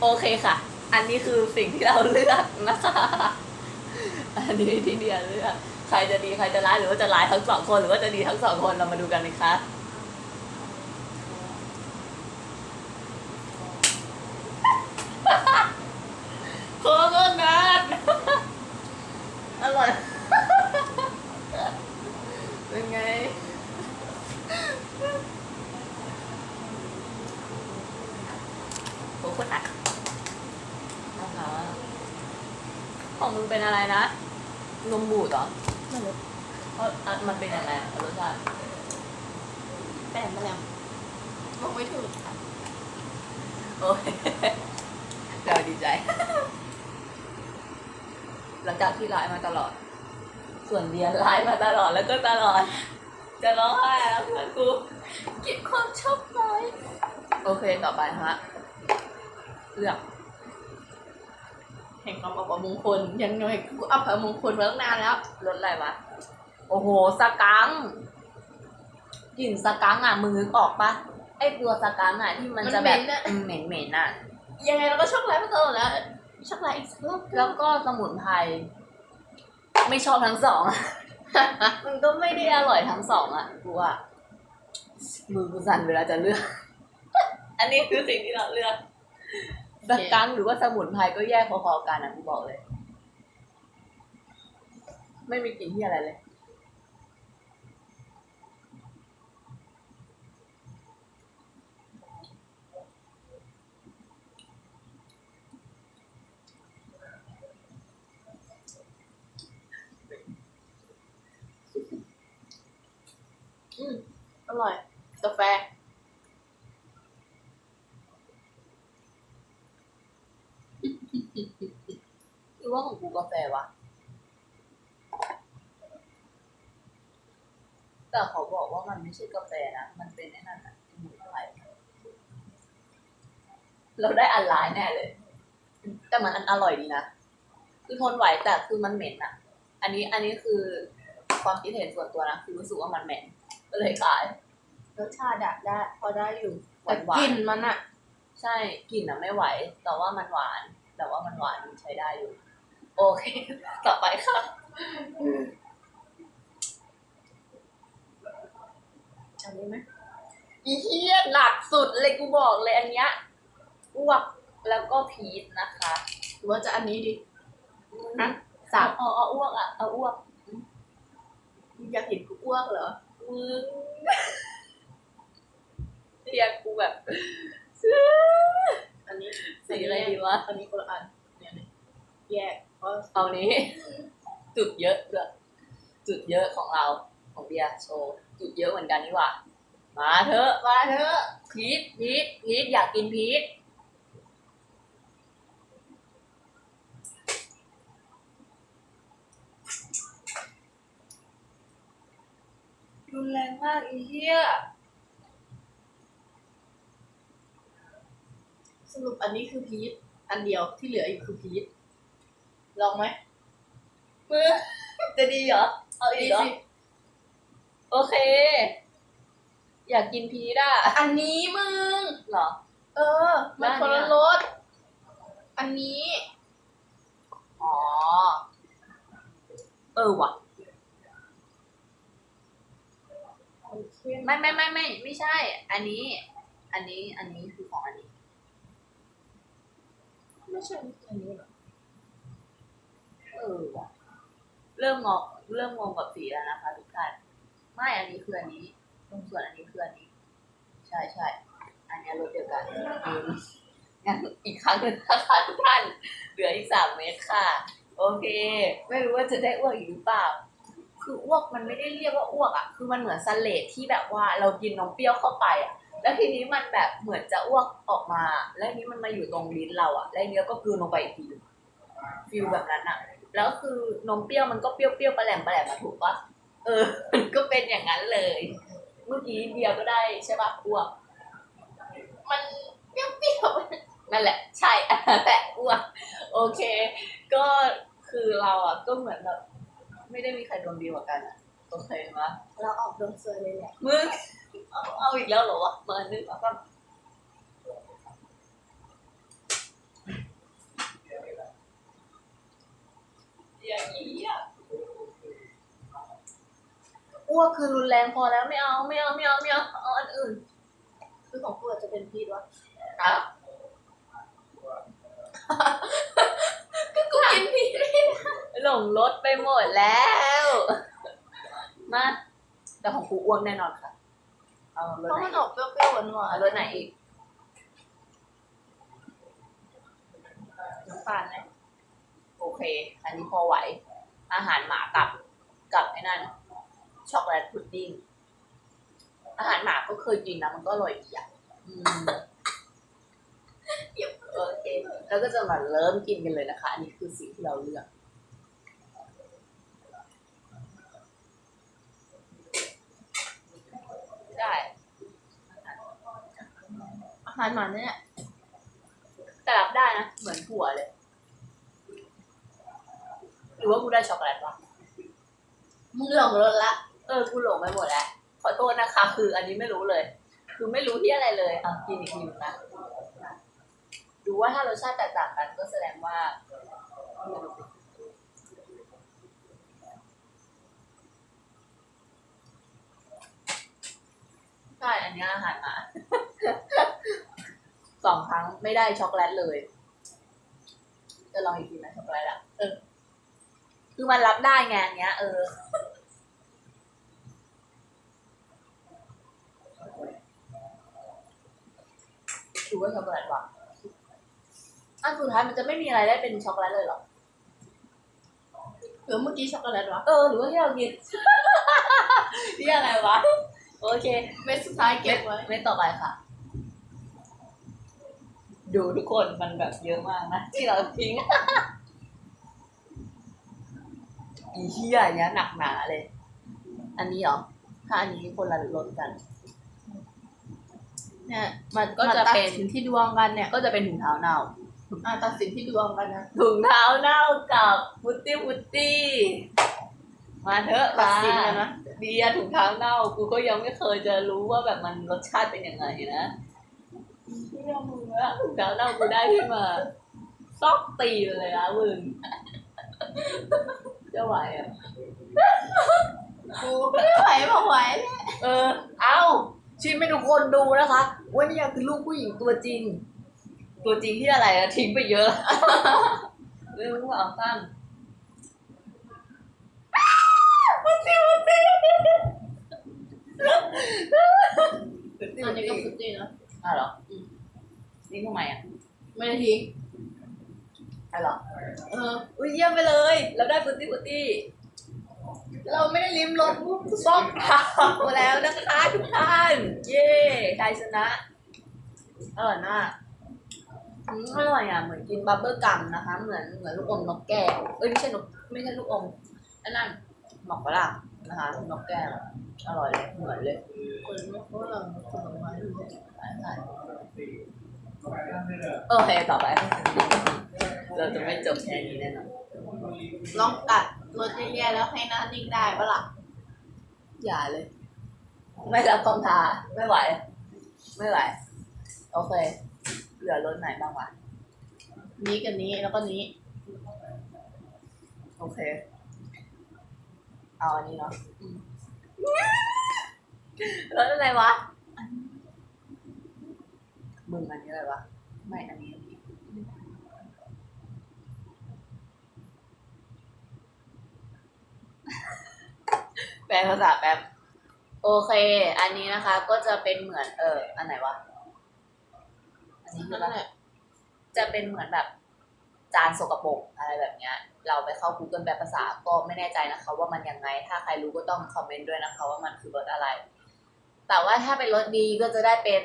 โอเคค่ะ อันนี้คือสิ่งที่เราเลือกนะคะ อันนี้ที่เดียเลือก ใครจะดีใครจะร้ายหรือว่าจะร้ายทั้งสองคนหรือว่าจะดีทั้งสองคนเรามาดูกันนะคะ โคตรนานอร่อย เป็นไง โอ้คนหนักนะคะของมึงเป็นอะไรนะ นมบูดเหรอ ไม่รู้ เพราะอะมันเป็นยังไงอะรสชาติ แป้งมาแล้วบอกไม่ถูกโอ้ยเราดีใจ หลังจากที่ไลฟ์มาตลอด ส่วนเดียไลฟ์มาตลอดแล้วก็ตลอด จะร้องไห้แล้วเพื่อนกูเก็บความชอบน้อยโอเคต่อไปฮะเลือกแห่งความอัปมงคลยังไงกูอัปมงคลมาตั้งนานแล้วรสอะไรวะโอ้โหสกัง กลิ่นสกังอะมึงนึกออกปะไอตัวสกังอะที่มันจะแบบอืมเหม็นเหม็นๆอะยังไงเราก็ช็อกโกแลตมาตลอดแล้วช็อกโกแลตอีกสักรอบแล้วก็สมุนไพรไม่ชอบทั้งสองอะมันก็ไม่ได้อร่อยทั้งสองอะกูว่ามือกูสั่นเวลาจะเลือก อันนี้คือสิ่งที่เราเลือกสกังหรือว่าสมุนไพรก็แยกพอๆกันนะกูบอกเลย ไม่มีกลิ่นที่อะไรเลย อืม อร่อย กาแฟ หรือว่าของกูกาแฟวะ แต่เขาบอกว่ามันไม่ใช่กาแฟนะ มันเป็นไอ้นั่นอะสมุนไร เราได้อันไลน์แน่เลย แต่มันอันอร่อยดีนะ คือทนไหวแต่คือมันเหม็นอะอันนี้อันนี้คือความคิดเห็นส่วนตัวนะ คือรู้สึกว่ามันเหม็นก็เลยขาย รสชาติอะได้ พอได้อยู่หวานหวานกลิ่นมันอะใช่กลิ่นอะไม่ไหว แต่ว่ามันหวาน แต่ว่ามันหวานใช้ได้อยู่ โอเค ต่อไปค่ะอันนี้ไหมอีเหี้ยหนักสุดเลยกูบอกเลยอันเนี้ยอ้วกแล้วก็พีชนะคะหรือว่าจะอันนี้ดีอะสามเอาเอาอ้วกอะเอาอ้วก อยากเห็นกูอ้วกเหรอ มึง เรียกกูแบบอันนี้สีอะไรดีวะอันนี้คนละอันเนี่ยเนี่ยแยกเพราะเอานี้ จุดเยอะด้วยจุดเยอะของเราของเบียร์โชว์จุดเยอะเหมือนกันนี่หว่ามาเถอะมาเถอะพีชพีชพีชอยากกินพีชรุนแรงมากอีเหี้ย รุปอันนี้คือพีชอันเดียวที่เหลืออีกคือพีชลองไหมมือ จะดีเหรอ เอาอีกเหรอสิโอเค อยากกินพีชอะ อันนี้มึง เหรอ เออ มันคนละแล้วอันเนี้ยรสอันนี้ อ๋อ เออว่ะไม่ไม่ไม่ไม่ไม่ใช่ อันนี้ อันนี้ อันนี้คือของอันนี้ ไม่ใช่อันนี้หรอเออว่ะเริ่มงงเริ่มงงกับสีแล้วนะคะทุกท่านไม่อันนี้คืออันนี้ ตรงส่วนอันนี้คืออันนี้ ใช่ใช่อันนี้รถเดียวกันงั้นอีกครั้งหนึ่งนะคะทุกท่านเหลืออีกสามเมตรค่ะ โอเค ไม่รู้ว่าจะได้อ้วกอีกหรือเปล่าคืออ้วกมันไม่ได้เรียกว่าอ้วกอะ คือมันเหมือนสเลดที่แบบว่าเรากินนมเปรี้ยวเข้าไปอะ แล้วทีนี้มันแบบเหมือนจะอ้วกออกมา แล้วทีนี้มันมาอยู่ตรงลิ้นเราอะแล้วทีนี้ก็กลืนลงไปอีกทีฟิลแบบนั้นอะแล้วคือนมเปรี้ยวมันก็เปรี้ยวๆปลาแหลมปลาแหลมมาถูกปะเออ มันก็เป็นอย่างนั้นเลย เมื่อกี้เบียร์ก็ได้ใช่ปะอ้วก มันเปรี้ยวนั่นแหละ ใช่อันนั้นแหละอ้วก โอเค ก็คือเราอะก็เหมือนแบบไม่ได้มีใครดวงดีกว่ากันอะโอเคปะๆเราออกดวงสวยเลยแหละมึง เอาเอาอีกแล้วเหรอวะมาอนนึกว่าก็อย่างนี้อะอ้วกคือรุนแรงพอแล้วไม่เอาไม่เอาไม่เอาไม่เอาเอาอันอื่น คือของกูอจจะเป็นพีดวะครับ ก็กูกินพีดหลงรถไปหมดแล้ว มาแต่ของกูอ้วกแน่นอนค่ะ เอารถเพราะไหนมันออกเปรี้ยวๆหวานเอารถไหนอีกๆน้ำตาลไหมโอเค อันนี้พอไหว อาหารหมากับกับไอ้นั่นช็อกโกแลตพุดดิ้งอาหารหมาก็เคยกินนะมันก็อร่อยดีอะอืมโอเค แล้วก็จะมาเริ่มกินกันเลยนะคะ อันนี้คือสิ่งที่เราเลือก ได้ อา หารหมาเนี่ยแต่รับได้นะ เหมือนถั่วเลย หรือว่ากูได้ช็อกโกแลตวะมึงหลงรสละเออ กูหลงไปหมดแล้ว ขอโทษนะคะ คืออันนี้ไม่รู้เลย คือไม่รู้ที่อะไรเลยอะกินอีกทีนึงนะ ดูว่าถ้ารสชาติแตกต่างกันก็แสดงว่าไม่รู้สิใช่ อันเนี้ยอาหารหมา สองครั้งไม่ได้ช็อกโกแลตเลย จะลองอีกทีนะช็อกโกแลตอะเออ คือมันรับได้ไงอันเนี้ย เออดูว่าช็อกโกแลตว่ะอันสุดท้ายมันจะไม่มีอะไรได้เป็นช็อกโกแลตเลยเหรอหรือเมื่อกี้ช็อกโกแลตวะเออหรือว่าที่เรากินที่อะไรวะ โอเค เม็ดสุดท้ายเก็บไว้ไม่ต่อไปค่ะ ดูทุกคนมันแบบเยอะมากนะ ที่เราทิ้ง อีเหี้ยเนี้ยหนักหนาเลย อันนี้เหรอ ถ้าอันนี้คนละรสกัน เนี่ยมันก็มันจะเป็เป็นนที่ดวงกันเนี่ยก็จะเป็นถุงเท้าเน่าอะตัดสินที่ดวงกันนะถุงเท้าเน่ากับฟุตตี้ฟุตตี้ มาเถอะตัดมาสินกันนะเบียร์ถุงเท้าเน่ากูก็ยังไม่เคยจะรู้ว่าแบบมันรสชาติเป็นยังไงนะ เชื่อมึงอะถุงเท้าเน่ากูได้ขึ้นมา ซอกตีนเลยนะมึงจะไหวอะกูไม่ไหวบอกไหวเลยเออ เอาชิมให้ทุกคนดูนะคะว่านี่คือลูกผู้หญิงตัวจริง ตัวจริงที่อะไรอะทิ้งไปเยอะเรื่องว่าเอาตั้งมันจริงมันจริงอันนี้ก็ฟุตตี้นะ อะเหรออืมนี่ทำไมอะไม่ได้ทิ้งอะเหรอ เออ อุ้ยเยี่ยมไปเลย เราได้ฟุตตี้ฟุตตี้ เราไม่ได้ลิ้มรสส้มเผาแล้วนะคะทุกท่าน เย้ใครชนะ อร่อยมากอืมอร่อยอะ เหมือนกินบับเบิ้ลกัมนะคะ เหมือนเหมือนลูกอมนกแก้ว เอ้ยไม่ใช่นกไม่ใช่ลูกอมอันนั้นหมอกฝรั่งนะคะ นกแก้ว อร่อยเลย เหมือนเลย คนไม่เขาหลังผลไม้ดูใช่ใช่ โอเคต่อไป เราจะไม่จบแค่นี้แน่นอนลองกัดรสแย่ๆแล้วให้หน้านิ่งได้ปะล่ะ อย่าเลย ไม่รับคำท้าไม่ไหว ไม่ไหว โอเค เหลือรถไหนบ้างวะ นี้กับนี้แล้วก็นี้ โอเค เอาอันนี้เนาะอืมรถอะไรวะ มึงอันนี้อะไรวะ ไม่อันนี้อันนี้แปลภาษาแป๊บ โอเค อันนี้นะคะ ก็จะเป็นเหมือน เออ อันไหนวะ อันนี้คือนั่นอะไรแหละ จะเป็นเหมือนแบบจานสกปรกอะไรแบบเนี้ย เราไปเข้า Google แปลภาษาก็ไม่แน่ใจนะคะ ว่ามันยังไง ถ้าใครรู้ก็ต้องคอมเมนต์ด้วยนะคะ ว่ามันคือรสอะไร แต่ว่าถ้าเป็นรสดีก็จะได้เป็น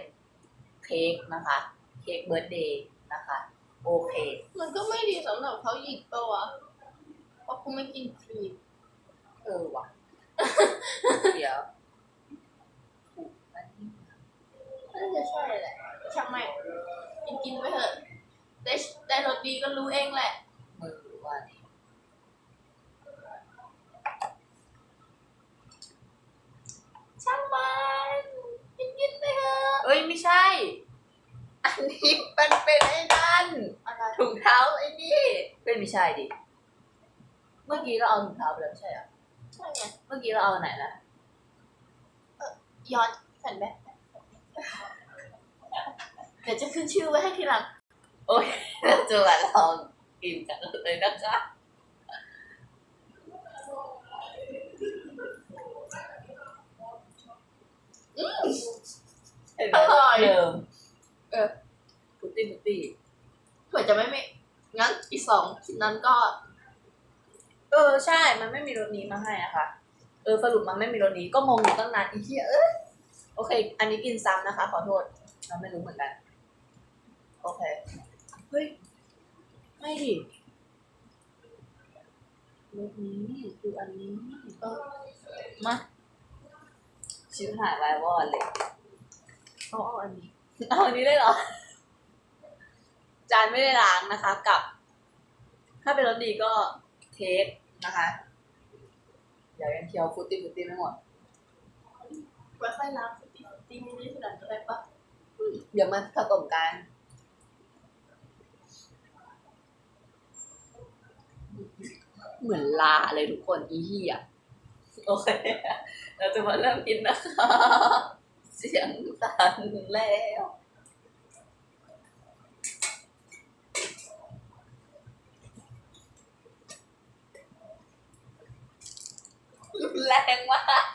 เค้กนะคะ เค้กเบิร์ดเดย์นะคะ โอเคมันก็ไม่ดีสำหรับเขาหยิกปะวะเพราะกูไม่กินครีมเออว่ะ เดี๋ยวถูกอันนี้น่าจะใช่แหละช่างไม่งกินกินไปเถอะได้ได้รสดีก็รู้เองแหละ มือหรือว่านี่ช่างมันกินกินไป เถอะเอ้ยไม่ใช่ อันนี้มันเป็นไอ้นั่นอะไรถุงเท้าไอ้นี่เป็นไม่ใช่ดิ เมื่อกี้เราเอาถุงเท้าไปแล้วไม่ใช่เหรอใช่ไงเมื่อกี้เราเอาอันไหนนะย้อนแผ่นแบ็คเดี๋ยวจะขึ้นชื่อไว้ให้ทีหลังโอ้ยเราจะมาลองกินกันเลยนะคะเห็นไหม อร่อยเดิมเออฟุตตี้ฟุตตี้เผื่อจะไม่ไม่งั้นอีกสองชิ้นนั้นก็ เออใช่ มันไม่มีรถนี้มาให้อะค่ะ เออสรุปมันไม่มีรถนี้ก็งงอยู่ตั้งนานอีเหี้ยเอ้ยโอเค อันนี้กินซ้ำนะคะ ขอโทษเราไม่รู้เหมือนกัน โอเค เฮ้ย ไม่ดิรถนี้คืออันนี้ก็มาชิบหายไวายวอดเลย เอาเอาอันนี้ เอาอันนี้เลยเหรอ จานไม่ได้ล้างนะคะ กับ ถ้าเป็นรสดีก็เทสนะคะ เดี๋ยวยังเคี้ยวฟุตตี้ฟุตตี้ไม่หมดไว้ค่อยล้างสติสติมินิทีหลังก็ได้ปะเดี๋ยวมาผสมกันเหมือนลาเลยทุกคนอีเหี้ยโอเค เราจะมาเริ่มกินนะคะ เสียงสั่นแล้วรุนแรงมาก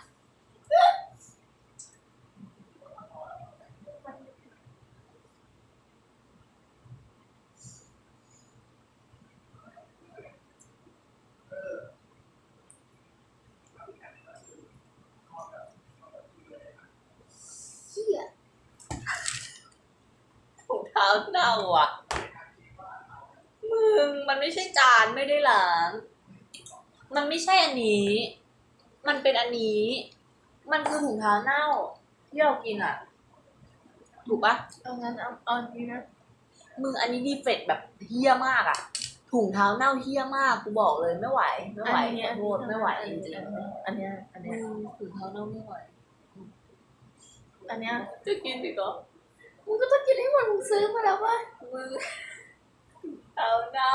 เชี่ย ถุง เท้าเน่าอะ มึงมันไม่ใช่จานไม่ได้ล้าง มันไม่ใช่อันนี้ มันเป็นอันนี้ มันคือถุงเท้าเน่าที่เรากินอะ ถูกปะเอางั้นเอาเอาอันนี้นะมึงอันนี้ดีเฟกต์แบบเฮี้ยมากอะ ถุงเท้าเน่าเฮี้ยมากกูบอกเลยไม่ไหวไม่ไหวอันนี้ขอโทษไม่ไหวจริงอันเนี้ยอันๆเนี้ยมึงถุงเท้าเน่าไม่ไหว อันเนี้ยจะกินอีกเหรอ มึงก็ต้องกินให้หมดมึงซื้อมาแล้ววะมึงเท้าเน่า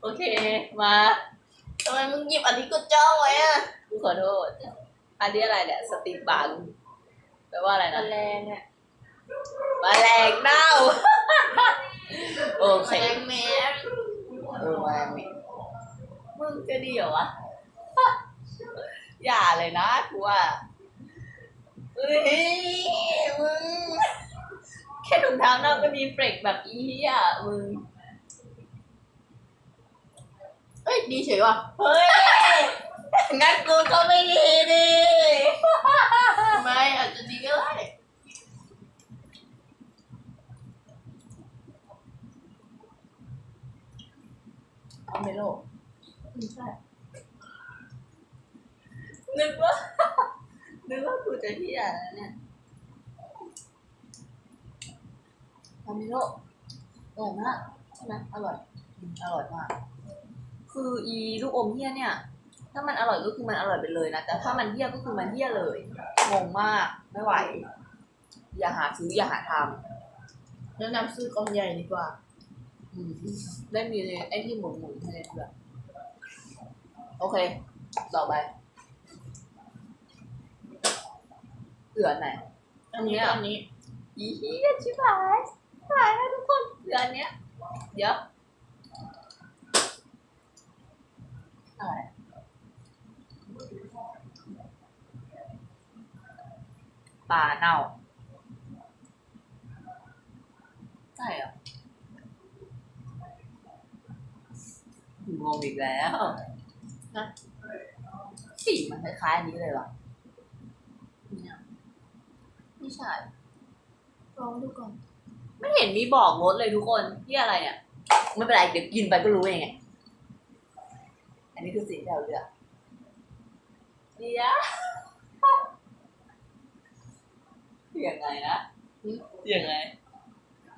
โอเค มาทำไมมึงหยิบอันนี้ก็จ้องไว้อะกูขอโทษ อันนี้อะไรเนี่ย สติบังแปลว่าอะไรมันะนแรงอะแมลงเน่า โอเคแรงแมสเออแมลงเหม็นมึงจะดีเหรอวะ อย่าเลยนะกูว่า เอ้ยมึงแค่ถุงเท้าเน่าก็มีเฟรกแบบอีเหี้ยมึงเอ้ยดีเฉยว่ะเฮ้ยงั้นกูก็ไม่ดีดิทำไมอาจจะดีก็ได้เอาเมโลอืมใช่นึกว่า นึกว่ากูจะที่อะไรเนี่ยเอาเมโลอร่อยมากใช่ไหมอร่อยอร่อยมาก คืออีลูกอมเฮี้ยเนี่ย ถ้ามันอร่อยก็คือมันอร่อยไปเลยนะ แต่ถ้ามันเฮี้ยก็คือมันเฮี้ยเลย งงมาก ไม่ไหว อย่าหาซื้ออย่าหาทำแนะนำซื้อกล่องใหญ่ดีกว่า อืมได้มีไอ้ที่หมุนหมุนๆให้ด้วยโอเค ต่อไป เหลือไหนอันนี้เนี่ยอันนี้อีเหี้ยชิบหายหายแล้วทุกคนเหลืออันเนี้ยเดี๋ยวอะไรปลาเน่าใช่เหรองงอีกแล้วนะสีมันคล้ายๆอันนี้เลยว่ะเนี่ย ไม่ใช่ลองดูก่อน ไม่เห็นมีบอกรถเลยทุกคนที่อะไรเนี่ยไม่เป็นไรเดี๋ยวกินไปก็รู้เองไงอันนี้คือสิ่งที่เราเลือกเดี๋ยวยังไงนะยังไง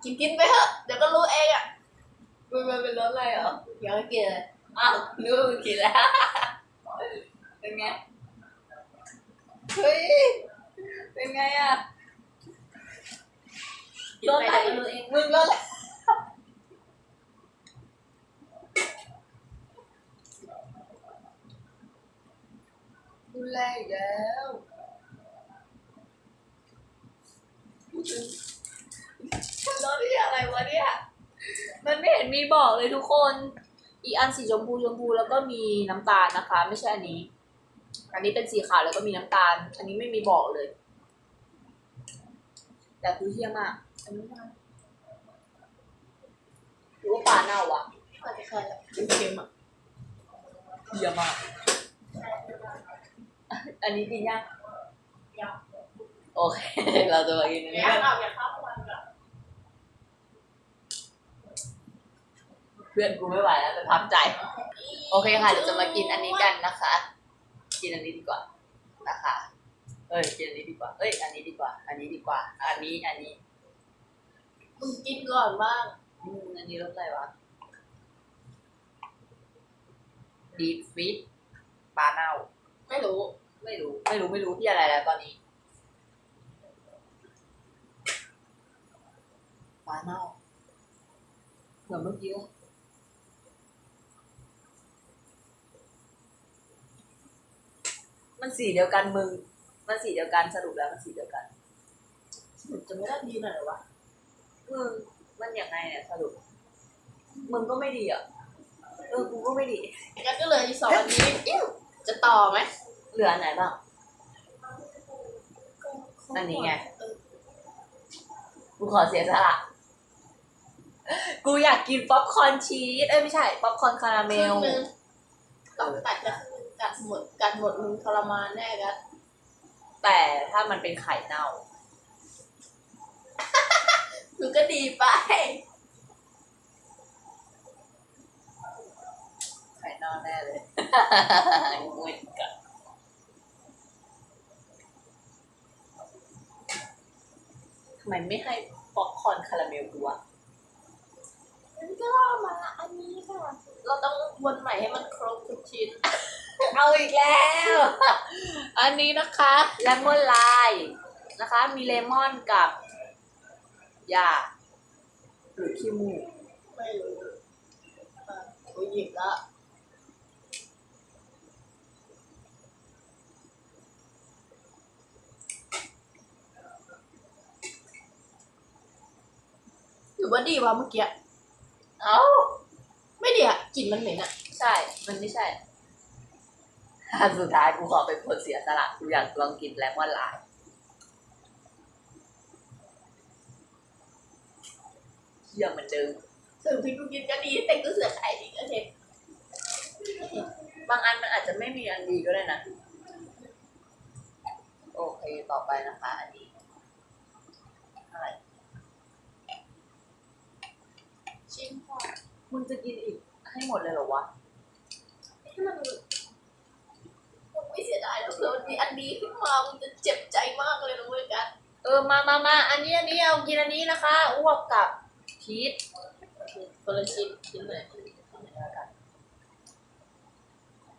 กินกินไปเถอะเดี๋ยวก็รู้เองอะมันมันเป็นรถอะไรเหรออย่าไปกินเลยอ้าวนึกว่ามึงกินแล้วเป็นไงเฮ้ยเป็นไงอะ กินไปเดี๋ยวก็รู้เองมึงรถอะไรรุนแรงอีกแล้วรถที่อะไรวะเนี่ย มันไม่เห็นมีบอกเลยทุกคน อีอันสีชมพูชมพูแล้วก็มีน้ำตาลนะคะ ไม่ใช่อันนี้ อันนี้เป็นสีขาวแล้วก็มีน้ำตาล อันนี้ไม่มีบอกเลย แต่คือเที่ยมาก หรือว่าปลาเน่าอะอาจจะใช่แหละเค็มๆอะเยี่ยมากอันนี้กินยังยังโอเค เราจะมากินอันนี้แล้กัวนเอาอย่าเข้าวันก่อนเพื่อนกูไม่ไหวแล้วจะพักใจ โอเคค่ะเดี๋ยวจะมากินอันนี้กันนะคะ กินอันนี้ดีกว่านะคะ เอ้ยกินอันนี้ดีกว่า เอ้ยอันนี้ดีกว่า อันนี้ดีกว่า อันนี้อันนี้ มึงกินก่อนบ้างอืมอันนี้รสอะไรวะดีฟิตปลาเน่า ไม่รู้ ไม่รู้ ไม่รู้ ไม่รู้ที่อะไรแล้วตอนนี้ ปลาเน่า เหมือนเมื่อกี้เลยมันสีเดียวกันมึง มันสีเดียวกันสรุปแล้วมันสีเดียวกันมันจะไม่ได้ดีหน่อยเหรอวะ มึงมันยังไงเนี่ยสรุปมึงก็ไม่ดีอะเออกูก็ไม่ดี งั้นก็เลยอีกสองอันนี้อิ๊วจะต่อไหมเหลืออันไหนบ้าง อันนี้ไง เออกูขอเสียสละ กูอยากกินป๊อปคอร์นชีสเอ้ยไม่ใช่ ป๊อปคอร์นคาราเมครึ่ลงนึงต้องตัดกันกัดหมดกัดหมดมึงทรมานแน่กันแต่ถ้ามันเป็นไข่เน่า มึงก็ดีไปไข่เน่าแน่เลยงวยกันทำไมไม่ให้ป๊อปคอร์นคาราเมลกูวะงั้นก็มาอันนี้ค่ะ เราต้องวนใหม่ให้มันครบทุกชิ้น เอาอีกแล้ว อันนี้นะคะเลมอนลายนะคะ มีเลมอนกับ ยา หรือขี้มูกไม่รู้อะกูหยิบละหรือว่าดีวะเมื่อกี้ เอ้า ไม่ดีอะกลิ่นมันเหม็นอะใช่ มันไม่ใช่อันสุดท้ายกูขอเป็นคนเสียสละกูอยากลองกินเลมอนลาย เยี่ยมเหมือนเดิมถึงที่กูกินก็ดีแต่กูเสือกขายดีโอเคบางอันมันอาจจะไม่มีอันดีก็ได้นะ โอเค ต่อไปนะคะ อันนี้อะไรชิมพอมึงจะกินอีกให้หมดเลยเหรอวะให้มันมึงไม่เสียดายหรอกเลยวันนี้อันนี้ขึ้นมามึงจะเจ็บใจมากเลยนะเว้ยกัน เออ มามามาอันนี้อันนี้เอากินอันนี้นะคะ อ้วกกับ ชีสคนละชิ้นชิ้นไหน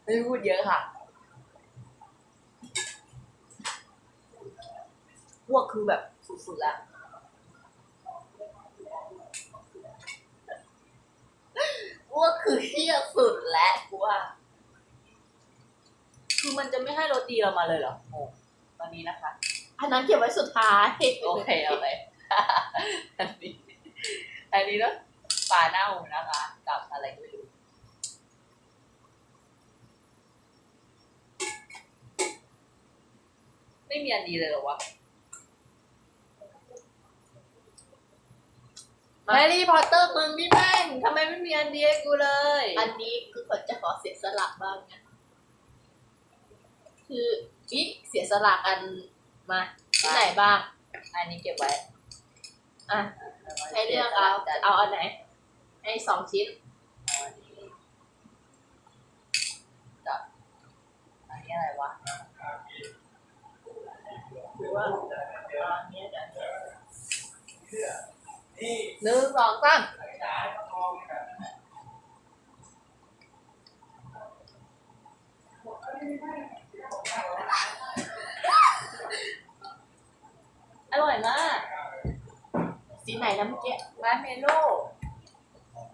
ไม่พูดเยอะค่ะอ้วกคือแบบสุดๆแล้วอ้วกคือเที่ยสุดแล้วกูว่า คือมันจะไม่ให้โรตีเรามาเลยเหรอโอ้ตอนนี้นะคะ อันนั้นเก็บไว้สุดท้าย โอเคโอเคอันนี้อั นนี้เนอะปลาเน่านะคะกับอะไรไม่รู้ไม่มีอันดีเลยเหรอวะแฮร์รี่พอตเตอร์มึงนี่แม่งทำไมไม่มีอันดีให้กูเลย อันนี้คือคนจะขอเสียสละบ้างนะคืออีเสียสละกันมาที่ไหนบ้าง อันนี้เก็บไว้ อะ ให้เลือกเอาเอาอันไหน ให้สองชิ้นกับอันนี้อะไรวะหรือว่าอันนี้หนึ่งสองสามอร่อยมาก สีไหนนะเมื่อกี้ มาเมโล่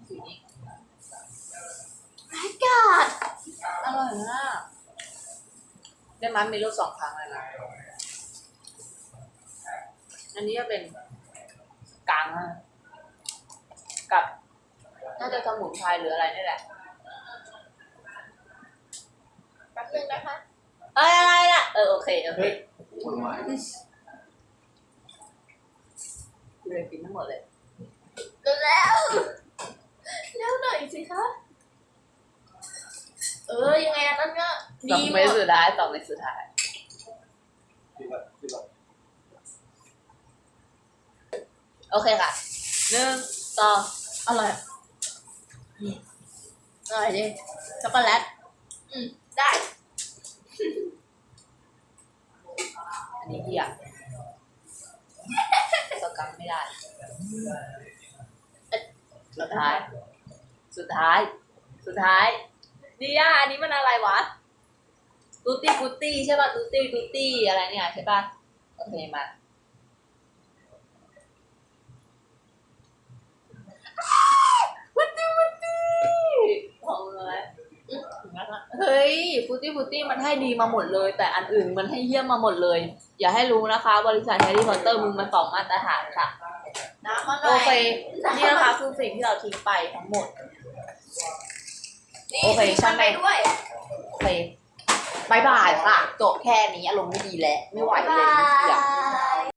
สีนี้ ไอ้กาดอร่อยมากได้มันมีรสสองครั้งเลยนะอันนี้จะเป็นกลางอะกับน่าจะสมุนไพรหรืออะไรนี่แหละแป๊บนึงนะคะเอ้ยอะไรล่ะ เออโอเคโอเคเฮ้ยผลไม้กูเลยกินทั้งหมดเลยเร็วแล้วเร็วหน่อยสิคะ เออยังไงอันนั้นก็ สอดีงหมเม็ดดสุดท้ายสองเม็ดสุดท้ายคือแบบคือแบบโอเคค่ะหนึ่งสองอร่อยอืมอร่อยดิช็อกโกแลตอืมได้ อันนี้เหี้ยสกังไม่ได้ สุดท้าย สุดท้าย สุดท้ายดีอะอันนี้มันอะไรวะ ตูตี้ฟูตี้ใช่ป่ะตูตี้ตูตี้อะไรเนี่ยใช่ป่ะโอเคมาฟูตี้ฟูตี้ของเลยอืมถึงแล้วนะเฮ้ยฟูตี้ฟูตี้มันให้ดีมาหมดเลย แต่อันอื่นมันให้เยี่ยมมาหมดเลย อย่าให้รู้นะคะ บริษัทแฮร์รี่พอตเตอร์มึงมันสองมาตรฐานค่ะน้ำมาหน่โออยเคนี่นะคะคือสิ่งที่เราทิ้งไปทั้งหมดนี่โอเคทิ้งช่างมันแม่ไปงด้วยโอเค บายบายค่ะจบแค่นี้อารมณ์ไม่ดีแล้วไม่ไหวเลยเดี๋ยวบ๊ายย